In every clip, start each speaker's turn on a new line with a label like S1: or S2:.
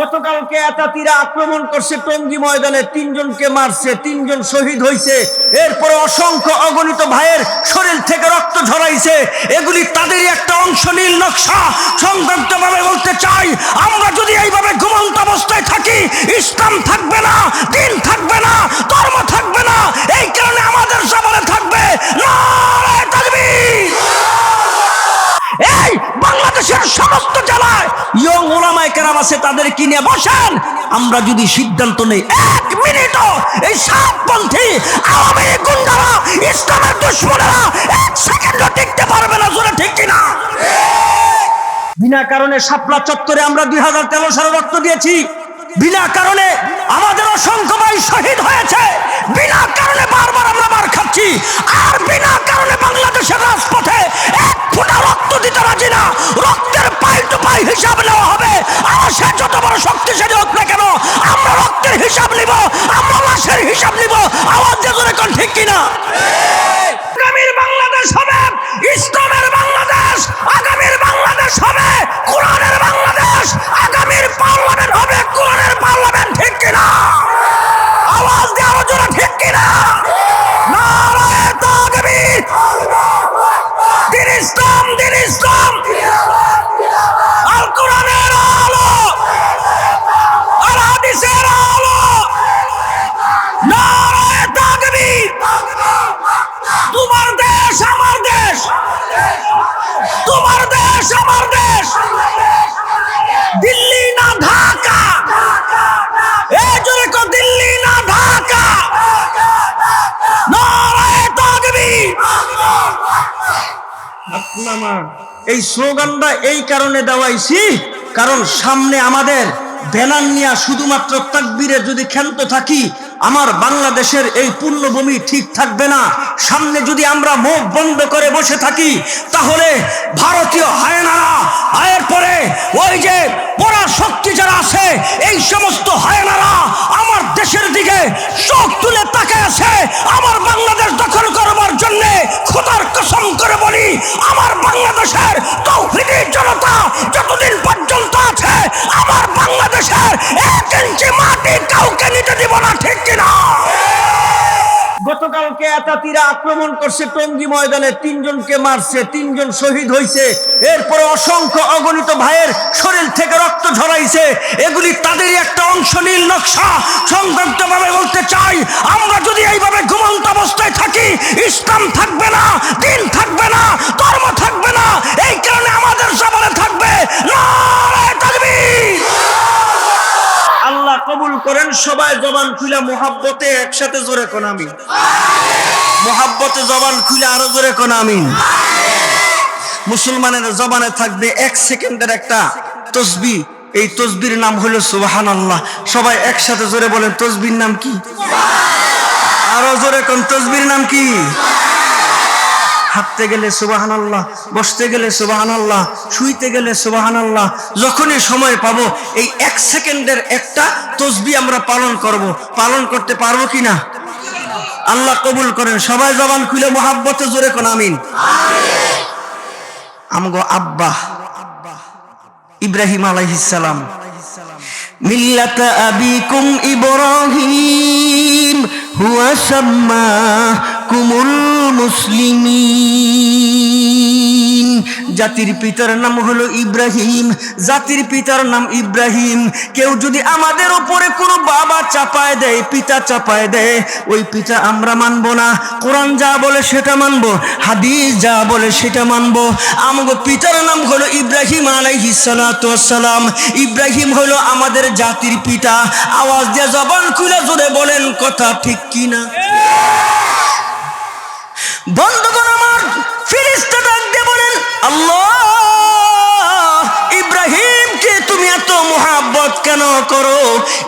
S1: গতকালকে এতাতিরা আক্রমণ করছে টঙ্গী ময়দানে, তিনজনকে মারছে, তিনজন শহীদ হয়েছে এরপরে অসংখ্য অগণিত ভাইয়ের শরীর থেকে রক্ত ঝরাইছে। এগুলি তাদেরই একটা অংশ, নীল নকশা। সংক্ষিপ্তভাবে বলতে চাই, আমরা যদি এইভাবে ঘুমন্ত অবস্থায় থাকি, ইসলাম থাকবে না, দিন থাকবে না, ধর্ম থাকবে না। এই কারণে আমাদের সবলে থাকবে তাকবীর এই বাংলাদেশের সমস্ত জেলায় ইয়ং ওলামায় কেরাম আছে, তাদের কিনে বসেন? আমরা যদি সিদ্ধান্ত নেই, এক মিনিটও এই সাতপন্থী আওয়ামী গুন্ডারা, ইসলামের দুশ্মনেরা এক সেকেন্ডও টিকতে পারবে না, জোরে ঠিক কিনা? বিনা কারণে শাপলা চত্বরে আমরা দুই হাজার তেরো সালে রক্ত দিয়েছি। বিনা কারণে ঠিক কিনা? তোমার দেশ, আমার দেশ। দিল্লি না ঢাকা। এই স্লোগানটা এই কারণে দেওয়াইছি, কারণ সামনে আমাদের ব্যানার নিয়ে শুধুমাত্র তাকবীরে যদি ক্ষান্ত থাকি আমার বাংলাদেশের এই পূর্ণভূমি ঠিক থাকবে না। সামনে যদি আমরা মুখ বন্ধ করে বসে থাকি, তাহলে ভারতীয় হায়নারা, আয়ের পরে ওই যে পড়া শক্তি যারা আছে, এই সমস্ত হায়নারা আমার দেশের দিকে চোখ তুলে তাকায় আছে, আমার বাংলাদেশ এতাতিরা আক্রমণ করছে টঙ্গী ময়দানে, তিনজনকে মারছে, তিনজন শহীদ হয়েছে এরপরে অসংখ্য অগণিত ভাইয়ের শরীর থেকে রক্ত ঝরাইছে। এগুলি তাদেরই একটা অংশ, নীল নকশা। সংক্ষিপ্তভাবে বলতে চাই, আমরা যদি এইভাবে ঘুমন্ত অবস্থায় থাকি, ইসলাম থাকবে না, দিন থাকবে না, ধর্ম থাকবে না। এই কারণে আমাদের সবলে থাকবে তাকবীর আল্লাহ কবুল করেন, সবাই জবান খুলে মোহাব্বতে একসাথে জোরে কোন আমি মোহাব্বতে জবান খুলে আরও জোরে কোন আমি মুসলমানের জবানে থাকবে এক সেকেন্ডের একটা তসবি। এই তসবির নাম হলো সুবাহান আল্লাহ সবাই একসাথে জোরে বলেন, তসবির নাম কি? আরও জোরে কোন তসবির নাম কি? হাঁটতে গেলে সুবাহান আল্লাহ বসতে গেলে সুবাহান আল্লাহ শুইতে গেলে সুবাহান আল্লাহ যখনই সময় পাবো এই এক সেকেন্ডের একটা তসবি আমরা পালন করব। পালন করতে পারব কি না? আল্লাহ কবুল করেন। সবাই জবান খুলে মোহাব্বতে জোরে কোন আমিন। আমগো আব্বা ইব্রাহিম আলাইহিসসালাম মিল্লাত আবিকুম ইব্রাহিম হুয়া সাম্মাকুমুল মুসলিমিন। জাতির পিতার নাম হলো ইব্রাহিম। জাতির পিতার নাম ইব্রাহিম। কেউ যদি আমাদের উপরে কোনো বাবা চাপায় দেয়, পিতা চাপায় দেয়, ওই পিতা আমরা মানব না। কোরআন যা বলে সেটা মানব, হাদিস যা বলে সেটা মানব। আমাকে পিতার নাম হলো ইব্রাহিম আলাইহিস সালাম ইব্রাহিম হলো আমাদের জাতির পিতা। আওয়াজ দিয়ে জবান খুলে জোরে বলেন, কথা ঠিক কিনা? বন্ধুগণ আমার ফিরিস্তা ডাক দিয়ে বলেন আল্লাহ এত মোহাব্বত কেন করো?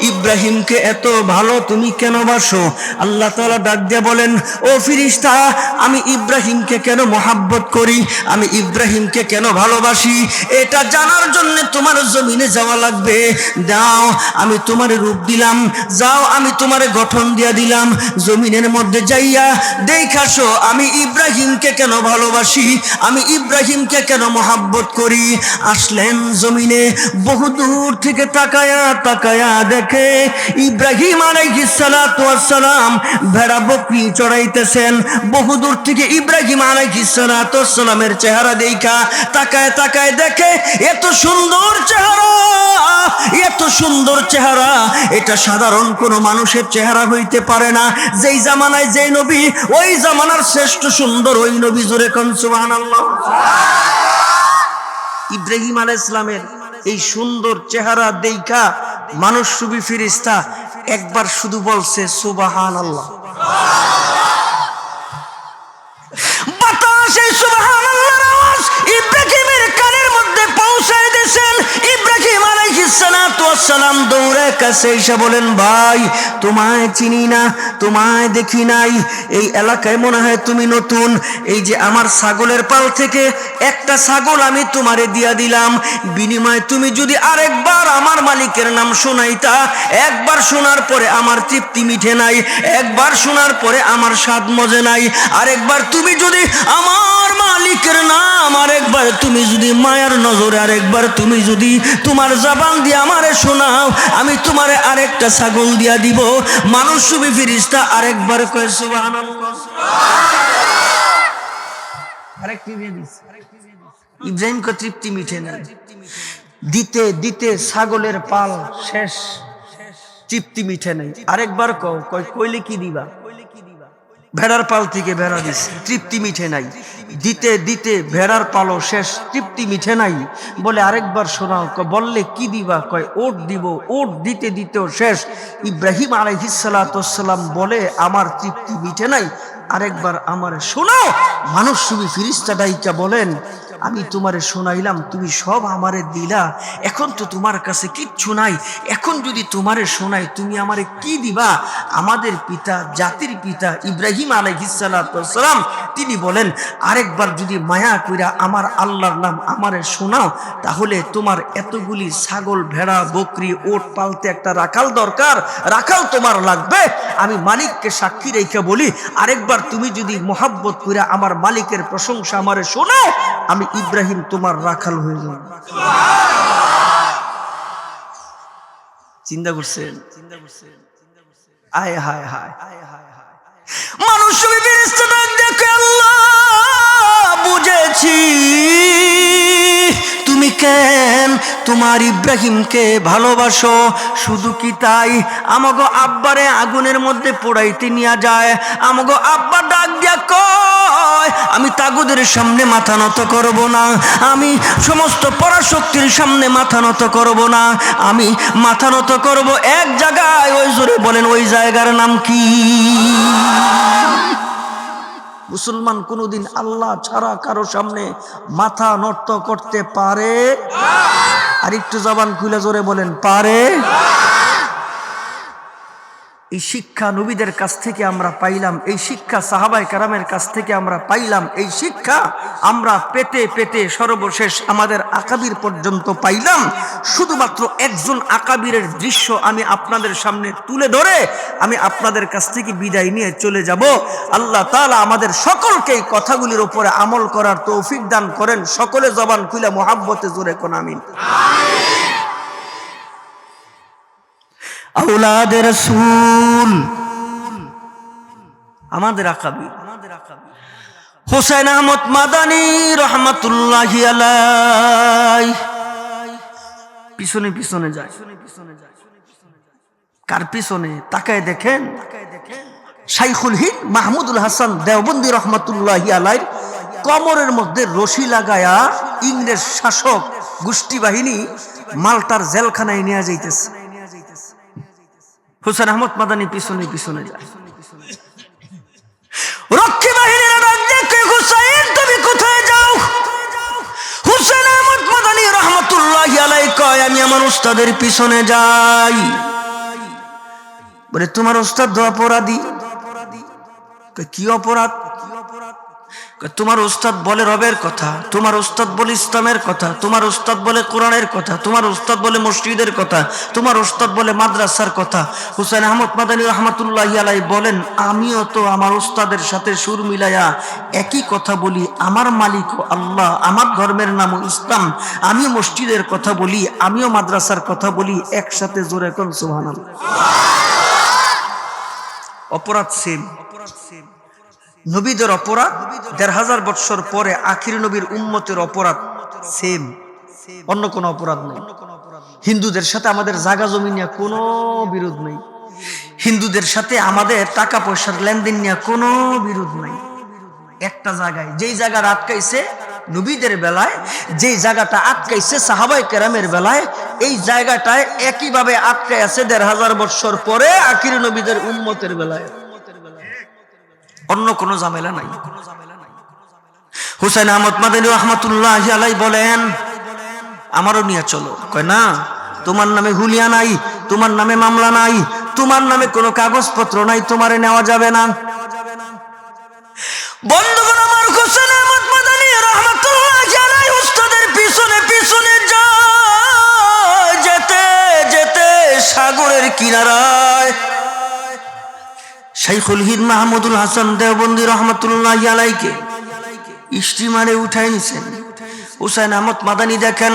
S1: ইব্রাহিমকে এত ভালো তুমি কেন বাসো? আল্লাহ তাআলা ডাক দিয়ে বলেন, ও ফিরিস্তা, আমি ইব্রাহিমকে কেন মোহাব্বত করি? আমি ইব্রাহিমকে কেন ভালোবাসি? এটা জানার জন্য তোমার জমিনে যাওয়া লাগবে। দাও, আমি তোমার রূপ দিলাম। যাও, আমি তোমার গঠন দিয়া দিলাম। জমিনের মধ্যে যাইয়া দেখাসো আমি ইব্রাহিমকে কেন ভালোবাসি? আমি ইব্রাহিমকে কেন মোহাব্বত করি? আসলেন জমিনে বহু দূর থেকে তাকায়া তাকায়া দেখে ইব্রাহিম আলাইহিসসালাম ভেড়া বকরি চড়াইতেছেন। বহুদূর থেকে ইব্রাহিম আলাইহিসসালামের চেহারা দেখা, তাকায় তাকায় দেখে, এত সুন্দর চেহারা, এত সুন্দর চেহারা। এটা সাধারণ কোনো মানুষের চেহারা হইতে পারে না। যেই জামানায় যেই নবী, ওই জামানার শ্রেষ্ঠ সুন্দর ওই নবী জোরে কন, সুবহানাল্লাহ। ইব্রাহিম আলাহ ইসলামের এই সুন্দর চেহারা দেইখা মানুষ সুবি ফিরিস্তা একবার শুধু বলছে সুবাহান আল্লাহ সালাম দৌড়ে কাছে এসে বলেন, ভাই, তোমায় চিনি না, তোমায় দেখি নাই। এই এলাকায় মনে হয় তুমি নতুন। এই যে আমার ছাগলের পাল থেকে একটা ছাগল আমি তোমারে দিয়া দিলাম। বিনিময়ে তুমি যদি আরেকবার আমার মালিকের নাম শোনাইতা, একবার শোনার পরে আমার তৃপ্তি মিঠে নাই, একবার শোনার পরে আমার স্বাদ মজে নাই। আরেকবার তুমি যদি আমার মালিকের নাম, আরেকবার তুমি যদি মায়ার নজরে, আরেকবার তুমি যদি তোমার জবান দিয়ে আমারে শোনাও আমি তোমারে আরেকটা ছাগল দিয়া দিব। মানুষ সুবি ফিরিস্তা আরেকবার কয়ে সুবাহ আরেকটি দিয়ে তৃপ্তি মিঠে না। দিতে দিতে ছাগলের পাল শেষ। তৃপ্তি মিঠে নাই। আরেকবার কও কই কইলে কি দিবা? ভেড়ার পাল থেকে ভেড়া দিস তৃপ্তি মিঠে নাই। দিতে দিতে ভেড়ার পালও শেষ। তৃপ্তি মিঠে নাই। বলে আরেকবার শোনাও বললে কি দিবা? কয়, ওট দিব। ওট দিতে, দিতেও শেষ। ইব্রাহিম আলহিসাল্লাম বলে, আমার তৃপ্তি মিঠে নাই। আরেকবার আমার শোনাও। মানুষ সুবি ফিরিস্তা ডাইকা বলেন আমি তোমারে শোনাইলাম, তুমি সব আমারে দিলা। এখন তো তোমার কাছে কিচ্ছু নাই। এখন যদি তোমারে শোনাই, তুমি আমারে কি দিবা? আমাদের পিতা, জাতির পিতা ইব্রাহিম আলাইহিসালাম তিনি বলেন, আরেকবার যদি মায়া কইরা আমার আল্লাহর নাম আমারে শোনাও, তাহলে তোমার এতগুলি ছাগল, ভেড়া, বকরি, ওট, পালতে একটা রাখাল দরকার। রাখাল তোমার লাগবে। আমি মালিককে সাক্ষী রেখে বলি, আরেকবার তুমি যদি মোহাব্বত কইরা আমার মালিকের প্রশংসা আমারে শোনাও, আমি ইব্রাহিম তোমার রাখাল হয়ে যাব। চিন্তা করছেন? চিন্তা করছেন আয় হায় হায়। মানুষ দেখে আল্লাহ বুঝেছি তুমি কেন তোমার ইব্রাহিমকে ভালোবাসো? শুধু কি তাই? আমাগো আব্বারে আগুনের মধ্যে পোড়াইতে নিয়ে যায়। আমাগো আব্বা ডাক দিয়া কয়, আমি তাগুদের সামনে মাথা নত করব না। আমি সমস্ত পরাশক্তির সামনে মাথা নত করব না। আমি মাথা নত করব এক জায়গায়। ওই জোরে বলেন, ওই জায়গার নাম কি? মুসলমান কোনোদিন আল্লাহ ছাড়া কারও সামনে মাথা নত করতে পারে? আর একটু জবান খুলে জোরে বলেন, পারে? এই শিক্ষা নবীদের কাছ থেকে আমরা পাইলাম, এই শিক্ষা সাহাবাই কারামের কাছ থেকে আমরা পাইলাম, এই শিক্ষা আমরা পেতে পেতে সর্বশেষ আমাদের আকাবির পর্যন্ত পাইলাম। শুধুমাত্র একজন আকাবিরের দৃশ্য আমি আপনাদের সামনে তুলে ধরে আমি আপনাদের কাছ থেকে বিদায় নিয়ে চলে যাব। আল্লাহ তালা আমাদের সকলকে এই কথাগুলির ওপরে আমল করার তৌফিক দান করেন। সকলে জবান খুলে মোহাব্বতে জোরে কোন আমিন। আউলাদ রসুল। আমাদের আকাবি। আমাদের আকাবি হোসেন আহমদ মাদানী রহমতুল্লাহ আলাই পিছনে পিছনে যায়। কার পিছনে? তাকায় দেখেন। শাইখুল হিদ মাহমুদুল হাসান দেওবন্দি রহমতুল্লাহ আলাই কমরের মধ্যে রশি লাগায়া ইংরেজ শাসক গোষ্ঠী বাহিনী মালটার জেলখানায় নিয়ে যাইতেছে। হুসেন আহমদ মাদানি পিছনে পিছনে যায়। রক্ষী বাহিনীর দেখে হুসাইন, তুমি কোথায় যাও? হুসেন আহমদ মাদানি রহমতুল্লাহ আলাই কয়, আমি আমার উস্তাদের পিছনে যাই। বলে, তোমার উস্তাদ অপরাধী। কি অপরাধ? তোমার উস্তাদ বলে রবের কথা, তোমার উস্তাদ বলে ইসলামের কথা, তোমার উস্তাদ বলে কোরআনের কথা, তোমার উস্তাদ বলে মসজিদের কথা, তোমার উস্তাদ বলে মাদ্রাসার কথা। হুসেন আহমদ মাদানী রহমতুল্লাহ আলাই বলেন, আমিও তো আমার উস্তাদের সাথে সুর মিলাইয়া একই কথা বলি, আমার মালিক আল্লাহ, আমার ধর্মের নাম ইসলাম, আমি মসজিদের কথা বলি, আমিও মাদ্রাসার কথা বলি, একসাথে জোরে কোন সুহান অপরাধ সেম অপরাধ সেম নবীদের অপরাধ, দেড় হাজার বৎসর পরে আখির নবীর উম্মতের অপরাধ সেম অন্য কোনো অপরাধ নেই। হিন্দুদের সাথে আমাদের জাগা জমি নিয়ে কোনো বিরোধ নেই। হিন্দুদের সাথে আমাদের টাকা পয়সার লেনদেন নিয়ে কোনো বিরোধ নেই। একটা জায়গায়, যেই জায়গার আটকাইছে নবীদের বেলায়, যেই জায়গাটা আটকাইছে সাহাবাই কেরামের বেলায়, এই জায়গাটায় একইভাবে আটকাই আছে দেড় হাজার বৎসর পরে আখির নবীদের উম্মতের বেলায়। অন্য কোনো ঝামেলা নাই। হুসাইন আহমদ মাদানী রহমাতুল্লাহ আলাই বলেন, আমারও নিয়ে চলো। কয়, না, তোমার নামে হুলিয়া নাই, তোমার নামে মামলা নাই, তোমার নামে কোনো কাগজপত্র নাই, তোমারে নেওয়া যাবে না। বন্ধুগণ শাইখুল হিদ মাহমুদুল হাসান দেওবন্দি রহমতুল্লাহ আলাইকে স্টিমারে উঠাই নিছেন। হুসাইন আহমদ মাদানি দেখেন,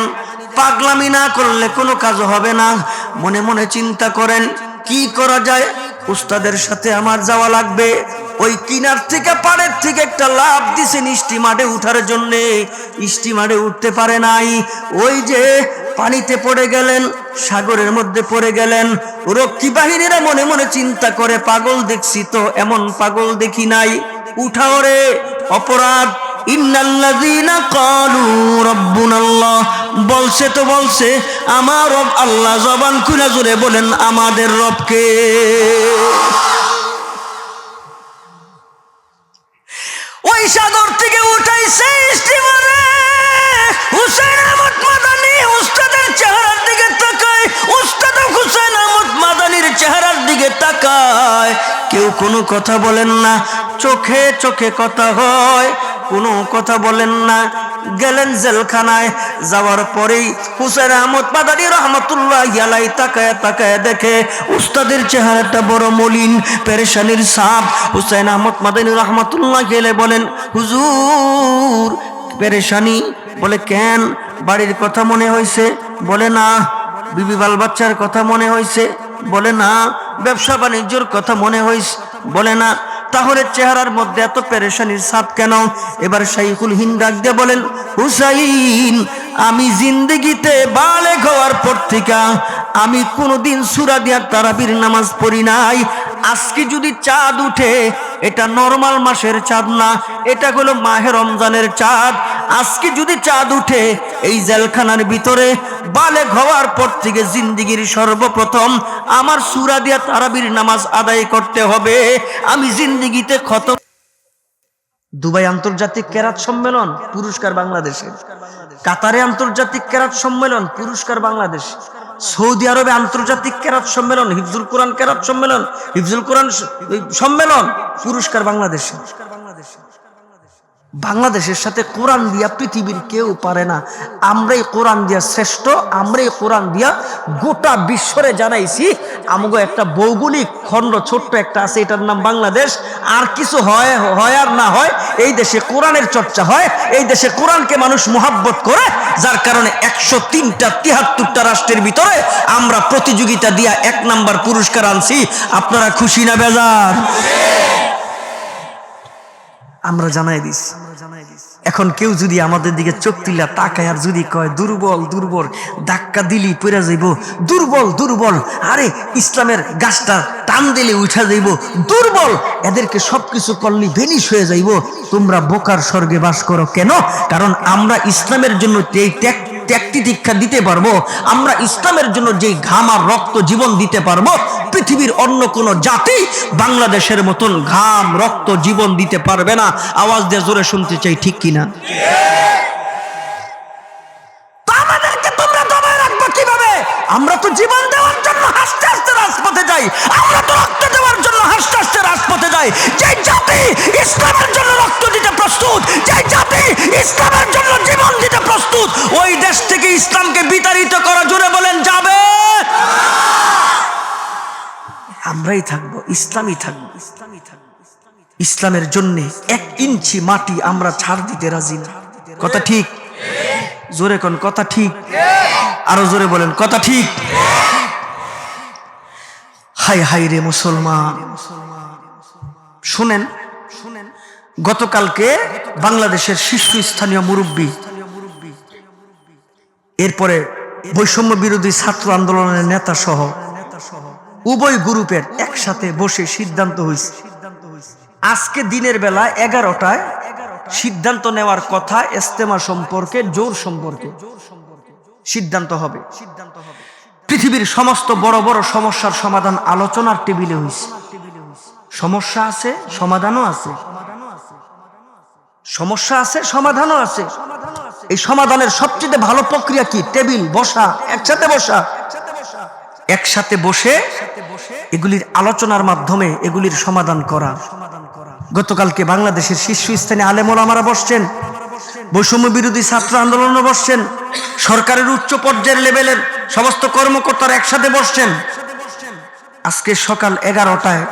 S1: পাগলামি না করলে কোনো কাজ হবে না। মনে মনে চিন্তা করেন, কি করা যায়? উস্তাদের সাথে আমার যাওয়া লাগবে। ওই কিনার থেকে পাড়ের থেকে একটা লাভ দিছেন স্টিমারে উঠার জন্যে। স্টিমারে উঠতে পারে নাই। ওই যে পানিতে পড়ে গেলেন, সাগরের মধ্যে পড়ে গেলেন। রক্ষী বাহিনীরা মনে মনে চিন্তা করে, পাগল দেখছি তো, এমন পাগল দেখি নাই। উঠাও রে অপরাধ। বলছে তো বলছে, আমার রব আল্লাহ জবান খুলে জুড়ে বলেন, আমাদের রবকে। কেউ কোনো কথা বলেন না। চোখে চোখে কথা হয়, কোনো কথা বলেন না। গেলেন জেলখানায়, যাওয়ার পরেই হুসেন আহমদ মাদানী রহমতুল্লাহ ইয়ালাই তাকায় তাকায় দেখে, উস্তাদের চেহারাটা বড় মলিন, পেরেশানির সাপ। হুসেন আহমদ মাদানী রহমতুল্লাহ গেলে বলেন, হুজুর, পেরেশানি? বলে, কেন? বাড়ির কথা মনে হয়েছে বলে, না। বিবি বাল বাচ্চার কথা মনে হয়েছে বলে, না। ব্যবসা বাণিজ্যর কথা মনে হইস? বলে না। তাহলে চেহারার মধ্যে এত পেরেশানির সাপ কেন? এবার শাইখুল হিন্দ দিয়ে বলেন, হুসাইন আমি জিন্দগিতে বালে হওয়ার পর থেকে আমি কোনোদিন সুরা দিয়ার তারাবির নামাজ পড়ি নাই। আজকে যদি চাঁদ উঠে, এটা নর্মাল মাসের চাঁদ না, এটা হলো মাহে রমজানের চাঁদ। আজকে যদি চাঁদ উঠে, এই জেলখানার ভিতরে বালে হওয়ার পর থেকে জিন্দিগির সর্বপ্রথম আমার সুরা দিয়া তারাবির নামাজ আদায় করতে হবে। আমি জিন্দিগিতে ক্ষত দুবাই আন্তর্জাতিক কেরাত সম্মেলন, পুরস্কার বাংলাদেশের। কাতারে আন্তর্জাতিক কেরাত সম্মেলন, পুরস্কার বাংলাদেশ। সৌদি আরবে আন্তর্জাতিক কেরাত সম্মেলন, হিফজুল কোরআন কেরাত সম্মেলন, হিফজুল কোরআন সম্মেলন, পুরস্কার বাংলাদেশে বাংলাদেশের সাথে কোরআন দিয়া পৃথিবীর কেউ পারে না। আমরাই কোরআন দিয়া শ্রেষ্ঠ, আমরাই কোরআন দিয়া গোটা বিশ্বরে জানাইছি, আমগো একটা ভৌগোলিক খণ্ড ছোট্ট একটা আছে, এটার নাম বাংলাদেশ। আর কিছু হয় হয় আর না হয়, এই দেশে কোরআনের চর্চা হয়, এই দেশে কোরআনকে মানুষ মোহাব্বত করে, যার কারণে একশো তিনটা, তিহাত্তরটা রাষ্ট্রের ভিতরে আমরা প্রতিযোগিতা দিয়া এক নাম্বার পুরস্কার আনছি। আপনারা খুশি না, বেজার? আমরা জানাই দিস। এখন কেউ যদি আমাদের দিকে চোখ তুলিয়া তাকায় আর যদি কয়, দুর্বল দুর্বল, ধাক্কা দিলি পড়ে যাইব। দুর্বল দুর্বল, আরে ইসলামের গাছটা টান দিলে উঠা যাইব। দুর্বল, এদেরকে সবকিছু করলি ভেনিশ হয়ে যাইব। তোমরা বোকার স্বর্গে বাস করো কেন? কারণ আমরা ইসলামের জন্য ত্যাগটি দীক্ষা দিতে পারব, আমরা ইসলামের জন্য যে ঘাম আর রক্ত জীবন দিতে পারব পৃথিবীর অন্য কোনো জাতি বাংলাদেশের মতন ঘাম, রক্ত, জীবন দিতে পারবে না। আওয়াজ দিয়ে জোরে শুনতে চাই, ঠিক কিনা? আমরা তো জীবন দেওয়ার জন্য হাসতে হাসতে রাজপথে যাই। আমরা তো রক্ত দেওয়ার জন্য হাসতে হাসতে রাজপথে যাই। যে জাতি ইসলামের জন্য রক্ত দিতে প্রস্তুত ইসলামের জন্য জীবন দিতে প্রস্তুত, ওই দেশ থেকে ইসলামকে বিতাড়িত করা জুড়ে বলেন, যাবে? আমরাই থাকব, ইসলামই থাকব। ইসলামই থাকব ইসলামের জন্য এক ইঞ্চি মাটি আমরা ছাড় দিতে রাজি না। কথা ঠিক? জোরে কোন কথা ঠিক? আরও জোরে বলেন, কথা ঠিক? হাই হাই রে মুসলমান। শুনেন শুনেন গতকালকে বাংলাদেশের শীর্ষস্থানীয় মুরব্বী, এরপরে বৈষম্য বিরোধী ছাত্র আন্দোলনের নেতা সহ উভয় গ্রুপের একসাথে বসে সিদ্ধান্ত হয়েছে আজকে দিনের বেলা এগারোটায় সিদ্ধান্ত নেওয়ার কথা ইস্তেমা সম্পর্কে, জোর সম্পর্কে সিদ্ধান্ত হবে। পৃথিবীর সমস্ত বড় বড় সমস্যার সমাধান আলোচনার টেবিলে হয়েছে সমস্যা আছে, সমাধানও আছে। সমস্যা আছে, সমাধানও আছে। এই সমাধানের সবচেয়ে ভালো প্রক্রিয়া কি? টেবিল, বসা, একসাথে বসা। একসাথে বসে এগুলির আলোচনার মাধ্যমে এগুলির সমাধান করা। গতকালকে বাংলাদেশের শীর্ষস্থানে আলেমল আমারা বসছেন, বৈষম্য বিরোধী ছাত্র আন্দোলনও বসছেন, সরকারের উচ্চ পর্যায়ের লেভেলের সমস্ত কর্মকর্তারা একসাথে বসছেন। আজকে সকাল এগারোটায়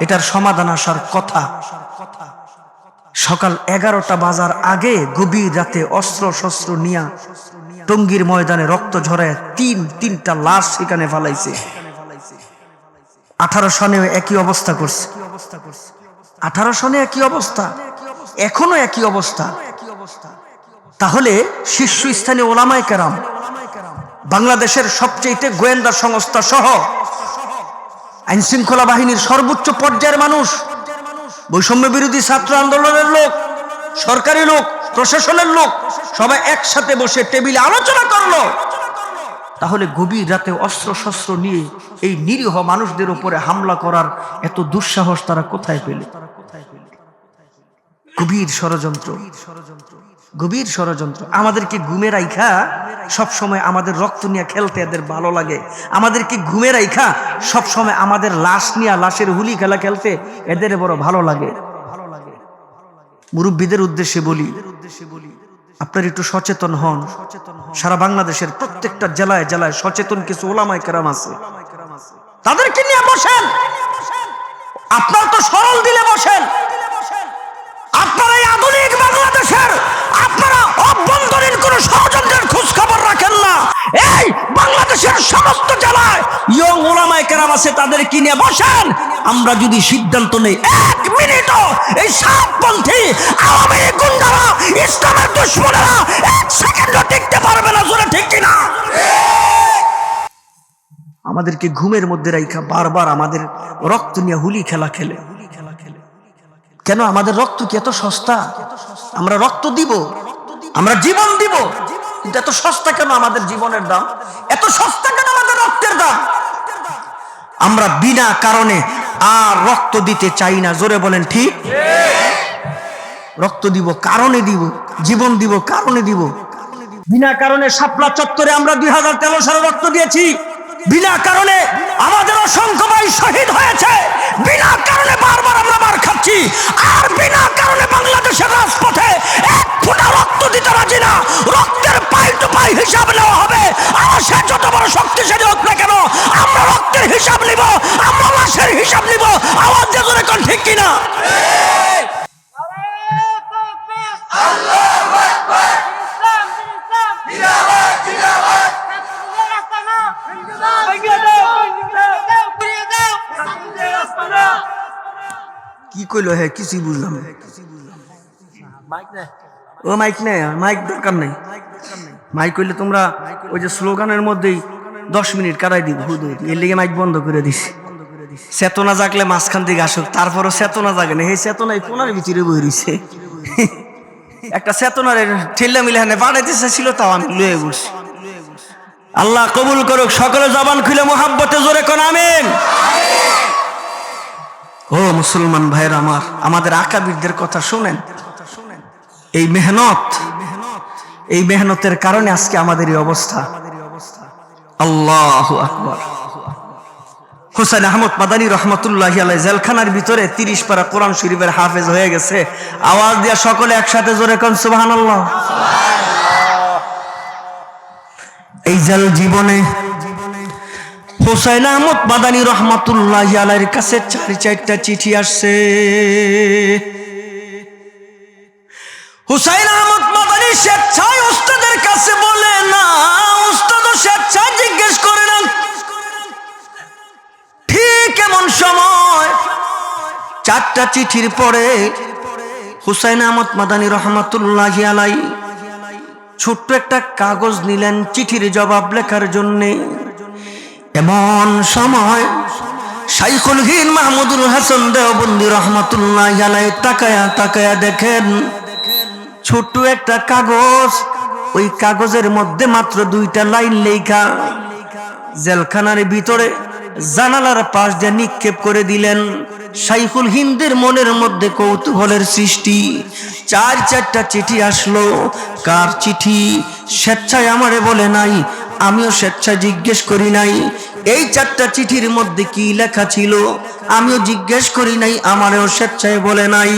S1: এটার সমাধান আসার কথা। সকাল এগারোটা বাজার আগে গভীর রাতে অস্ত্র শস্ত্র নিয়া টঙ্গীর ময়দানে রক্ত ঝরায় তিন, তিনটা লাশ সেখানে ফালাইছে। আঠারো সনেও একই অবস্থা করছে। আঠারো সনে একই অবস্থা? এখনও একই অবস্থা? তাহলে শীর্ষস্থানীয় ওলামায় কেরাম, বাংলাদেশের সবচেয়ে গোয়েন্দা সংস্থা সহ আইন শৃঙ্খলা বাহিনীর সর্বোচ্চ পর্যায়ের মানুষ বৈষম্য বিরোধী ছাত্র আন্দোলনের লোক, সরকারি লোক প্রশাসনের লোক সবাই একসাথে বসে টেবিলে আলোচনা করল। তাহলে গভীর রাতে অস্ত্র শস্ত্র নিয়ে এই নিরীহ মানুষদের উপরে হামলা করার এত দুঃসাহস তারা কোথায় পেলে? গভীর ষড়যন্ত্র। গভীর ষড়যন্ত্র। আমাদেরকে ঘুমের আইখা সব সময় আমাদের রক্ত নিয়ে খেলতে এদের ভালো লাগে। আমাদেরকে ঘুমের আইখা সব সময় আমাদের লাশ নিয়ে লাশের হুলি খেলা খেলতে এদের বড় ভালো লাগে। মুরব্বীদের উদ্দেশ্যে বলি, আপনার একটু সচেতন হন। সারা বাংলাদেশের প্রত্যেকটা জেলায় জেলায় সচেতন কিছু ওলামায় কেরাম আছে। তাদেরকে নিয়ে বসেন। আপনার তো সরল দিলে বসেন। আধুনিক বাংলাদেশের আপনারা অভ্যন্তরীণ খোঁজ খবর রাখেন না। এই বাংলাদেশের সমস্ত জেলায় ইয়ং ওলামায় কেরাম আছে, তাদের কিনে বসেন? আমরা যদি সিদ্ধান্ত নেই, এক মিনিটও এই সাতপন্থী আওয়ামী গুন্ডারা, ইসলামের দুশ্মনেরা এক সেকেন্ডও টিকতে পারবে না, জোরে ঠিক কিনা? আমাদেরকে ঘুমের মধ্যে রাইখা বারবার আমাদের রক্ত নিয়ে হুলি খেলা খেলে। কেন আমাদের রক্ত কি এত সস্তা? আমরা রক্ত দিব, আমরা জীবন দিব, কিন্তু এত সস্তা কেন আমাদের জীবনের দাম? এত সস্তা কেন আমাদের রক্তের দাম? আমরা বিনা কারণে আর রক্ত দিতে চাই না। জোরে বলেন, ঠিক? রক্ত দিব, কারণে দিব, জীবন দিব, কারণে দিব। বিনা কারণে শাপলা চত্বরে আমরা দুই হাজার তেরো সালে রক্ত দিয়েছি। বিনা কারণে আমাদের অসংখ্য ভাই শহীদ হয়েছে। বিনা কারণে বারবার আমরা মার খাচ্ছি। আর বিনা কারণে বাংলাদেশের রাজপথে এক ফোঁটা রক্ত দিতে রাজি না। রক্তের পাই টু পাই হিসাব নেওয়া হবে। আর সে যত বড় শক্তিশালী হোক না কেন আমরা রক্তের হিসাব নিব আমরা লাশের হিসাব নিব। আওয়াজ যে জোরে কোন ঠিক কিনা? কি কইলো হ্যাঁ কিছুই বুঝলাম ও মাইক নেই মাইক দরকার নেই। মাইক কইলে তোমরা ওই যে স্লোগানের মধ্যেই দশ মিনিট কাটাই দিব। এর লিগে মাইক বন্ধ করে দিস চেতনা জাগলে মাঝখান থেকে আসুক তারপরও চেতনা জাগে না। এই চেতনায় কোনার ভিতরে বই রইছে? একটা চেতনার ঠেল্লা মিলে হানে বাড়াইতে ছিল তাও আমি লয়ে বসছি। আল্লাহ কবুল করুক, সকলে জবান খুলে মোহাব্বতে জোরে কোন আমিন? ও মুসলমান ভাইয়ের আমার, আমাদের আকাবিরদের কথা শুনেন। এই মেহনত, এই মেহনতের কারণে আজকে আমাদের এই অবস্থা। আল্লাহ আকবর। হুসাইন আহমদ মাদানী রহমতুল্লাহ আলাই জেলখানার ভিতরে তিরিশ পারা কোরআন শরীফের হাফেজ হয়ে গেছে। আওয়াজ দিয়া সকলে একসাথে জোরে কন সুবাহান এই জেল জীবনে হুসাইন আহমদ মাদানী রহমতুল্লাহ আলাইয়ের কাছে চার চারটা চিঠি আসছে। হুসাইন আহমদ মাদানী স্বেচ্ছায় উস্তাদের কাছে বলে, না উস্তাদ স্বেচ্ছায় জিজ্ঞেস করে না ঠিক এমন সময় চারটা চিঠির পরে হুসাইন আহমদ মাদানী রহমতুল্লাহ আলাই ছোট্ট একটা কাগজ নিলেন চিঠির জবাব লেখার জন্যে। এমন সময় শাইখুল হিন মাহমুদুল হাসান দেওবন্দি রহমতুল্লাহ আলাই তাকায়া তাকায়া দেখেন, ছোট্ট একটা কাগজ, ওই কাগজের মধ্যে মাত্র দুইটা লাইন লেখা। জেলখানার ভিতরে জানালার পাশ দিয়ে নিক্ষেপ করে দিলেন। শাইখুল হিন্দের মনের মধ্যে কৌতূহলের সৃষ্টি। চার চারটা চিঠি আসলো, কার চিঠি? স্বেচ্ছায় আমারে বলে নাই, আমিও স্বেচ্ছায় জিজ্ঞেস করি নাই। এই চারটা চিঠির মধ্যে কি লেখা ছিল? আমিও জিজ্ঞেস করি নাই, আমারও স্বেচ্ছায় বলে নাই।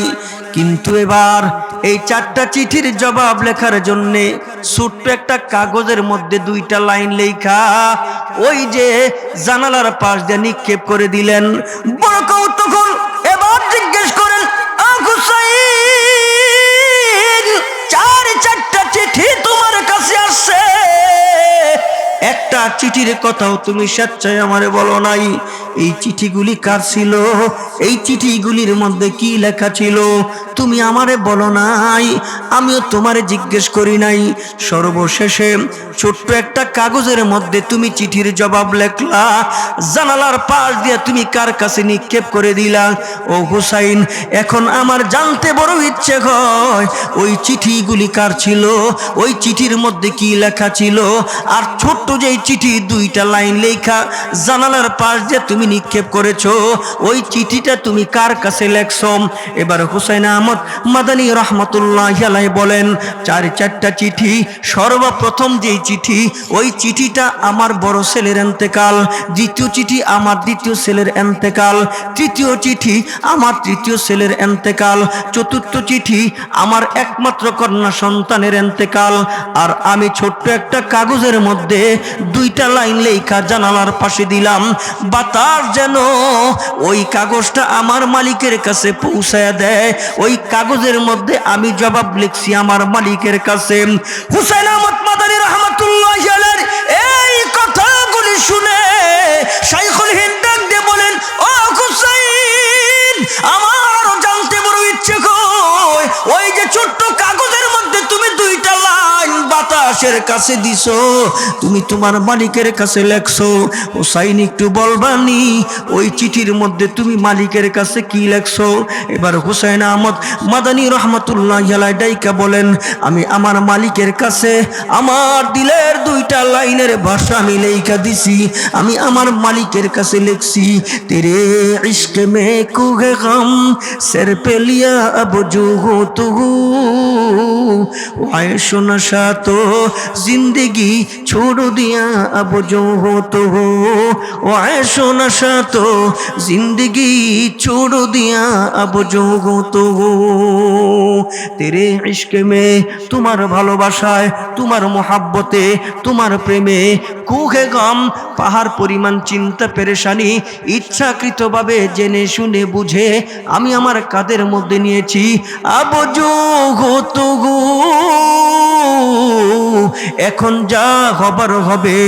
S1: কিন্তু এবার এই চারটা চিঠির জবাব লেখার জন্য ছোট্ট একটা কাগজের মধ্যে দুইটা লাইন লেখা ওই যে জানালার পাশ দিয়ে নিক্ষেপ করে দিলেন। বড় কৌতূহল এবার জিজ্ঞেস করেন "আ হুসাইন, চার চারটা চিঠি তোমার কাছে আসছে? একটা চিঠির কথাও তুমি স্বেচ্ছায় আমারে বলো নাই। এই চিঠিগুলি কার ছিল? এই চিঠিগুলির মধ্যে কি লেখা ছিল? তুমি আমারে বলো নাই, আমিও তোমারে জিজ্ঞেস করি নাই। সর্বশেষে ছোট্ট একটা কাগজের মধ্যে তুমি চিঠির জবাব লেখলা, জানালার পাশ দিয়ে তুমি কার কাছে নিক্ষেপ করে দিলা? ও হুসাইন, এখন আমার জানতে বড় ইচ্ছে হয়, ওই চিঠিগুলি কার ছিল? ওই চিঠির মধ্যে কি লেখা ছিল? আর ছোট্ট যেই চিঠি, দুইটা লাইন লেখা, জানালার পাশ দিয়ে তুমি নিক্ষেপ করেছ, ওই চিঠিটা তুমি কার কাছে লেখছো? এবার হুসাইন আহমদ মাদানী রহমতুল্লাহ আলাই বলেন, চার চারটা চিঠি, সর্বপ্রথম যেই চিঠি, ওই চিঠিটা আমার বড় ছেলের এন্তেকাল, দ্বিতীয় চিঠি আমার দ্বিতীয় ছেলের এন্তেকাল, তৃতীয় চিঠি আমার তৃতীয় ছেলের এন্তেকাল, চতুর্থ চিঠি আমার একমাত্র কন্যা সন্তানের এন্তেকাল, আর আমি ছোট্ট একটা কাগজের মধ্যে দুইটা লাইন লেখা জানালার পাশে দিলাম, বাতাস যেন ওই কাগজটা আমার মালিকের কাছে পৌঁছায় দেয়, ওই কাগজের মধ্যে আমি জবাব লিখছি আমার মালিকের কাছে। হুসেন আহমদ মাদানী রহমতুল্লাহ এই কথাগুলি শুনে শাইখুল হিন্দ দিয়ে বলেন, ও হুসাইন আমার জানতে বড় ইচ্ছে কই? ওই যে ছোট্ট বাতাসের কাছে দিছ, তুমি তোমার মালিকের কাছে লেখছো। ও সাইন একটু বলবানি, ওই চিঠির মধ্যে তুমি মালিকের কাছে কি লেখছো? এবার হুসাইন আহমদ মাদানী রহমতুল্লাহ জালাই ডাইকা বলেন, আমি আমার মালিকের কাছে আমার দিলের দুইটা লাইনের ভাষা আমি লেখা দিছি, আমি আমার মালিকের কাছে লেখছি, তেরে ইস্কে মে কুগে গম, সের পেলিয়া আবজু হো তু আয়সো নশা তো হতো জিন্দেগি ছোড় দিয়া আবজ হতো ওয়ায়স নশা তো জিন্দেগি ছোড় দিয়া আবজ হতো তেরে ইশকে মে তোমার ভালোবাসায়, তোমার মোহাব্বতে, তোমার প্রেমে কুহে গম, পাহাড় পরিমাণ চিন্তা পেরেশানি, ইচ্ছাকৃতভাবে জেনে শুনে বুঝে আমি আমার কাদের মধ্যে নিয়েছি আবজ হতো গো এখন যা হবার হবে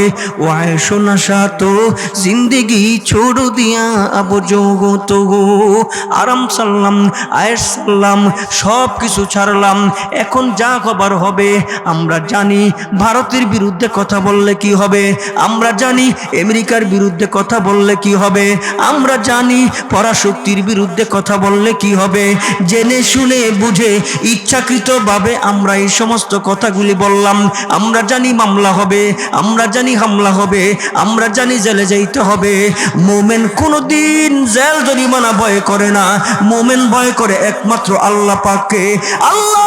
S1: ও আয়সোনা সাতো জিন্দিগি ছোড় দিয়া আবজু গো গো আরাম সাল্লাম আয়ের সাল্লাম সব কিছু ছাড়লাম, এখন যা খবর হবে, আমরা জানি ভারতের বিরুদ্ধে কথা বললে কি হবে, আমরা জানি আমেরিকার বিরুদ্ধে কথা বললে কি হবে, আমরা জানি পরাশক্তির বিরুদ্ধে কথা বললে কি হবে। জেনে শুনে বুঝে ইচ্ছাকৃতভাবে আমরা এই সমস্ত কথাগুলি বললাম। আমরা জানি মামলা হবে, আমরা জানি হামলা হবে, আমরা জানি জেলে যাইতে হবে। মোমেন কোনোদিন জেল জরিমানা ভয় করে না। মোমেন ভয় করে একমাত্র আল্লাহ পাককে। আল্লাহ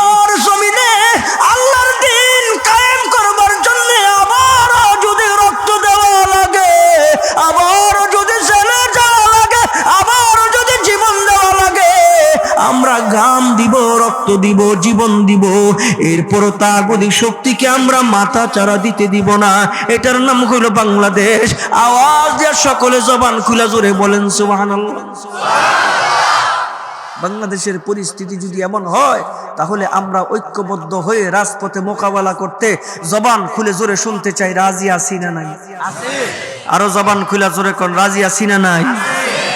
S1: রক্ত দিব জীবন দিব। এরপরও তাগদি শক্তিকে আমরা মাথা চারা দিতে দিব না। এটার নাম হলো বাংলাদেশ। আওয়াজ দিয়ে সকলে জবান খুলে জোরে বলেন সুবহানাল্লাহ। বাংলাদেশের পরিস্থিতি যদি এমন হয় তাহলে আমরা ঐক্যবদ্ধ হয়ে রাজপথে মোকাবেলা করতে জবান খুলে জোরে শুনতে চাই রাজি আছি না নাই? আরও জবান খুলে জোরে কোন রাজি আছি না নাই?